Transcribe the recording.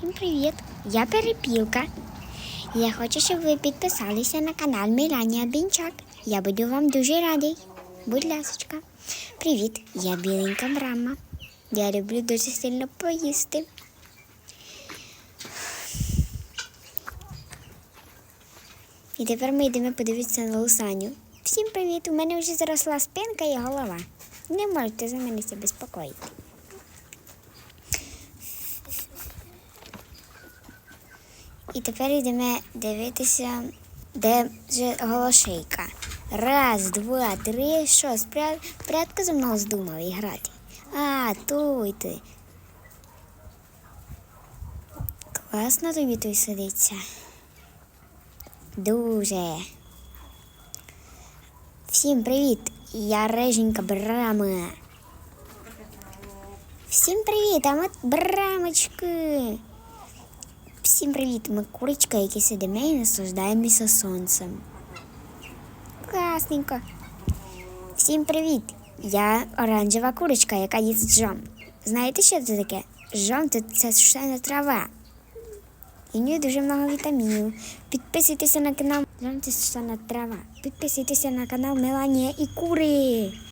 Всім привіт! Я перепілка. Я хочу, щоб ви підписалися на канал Меланія Бінчак. Я буду вам дуже радий. Будь ласочка. Привіт, я біленька брама. Я люблю дуже сильно поїсти. І тепер ми йдемо подивитися на Лусаню. Всім привіт! У мене вже заросла спинка і голова. Не можете за мене себе безпокоїти. І тепер йдемо дивитися, де вже голошейка. Раз, два, три. Що, спря... прятка зі мною здумав і грати? А, той ти. Класно тобі той сидиться. Дуже. Всім привіт! Я Реженька Брама. Всім привіт, а ми брамочки. Всім привіт, ми курочка, які сидимо і наслаждаємося сонцем. Класненько. Всім привіт! Я оранжева курочка, яка їсть жом. Знаєте, що це таке? Жом це, сушена трава. І в ній дуже много вітамінів. Підписуйтеся на канал Жом це сушена трава. Підписуйтеся на канал Меланія і Кури.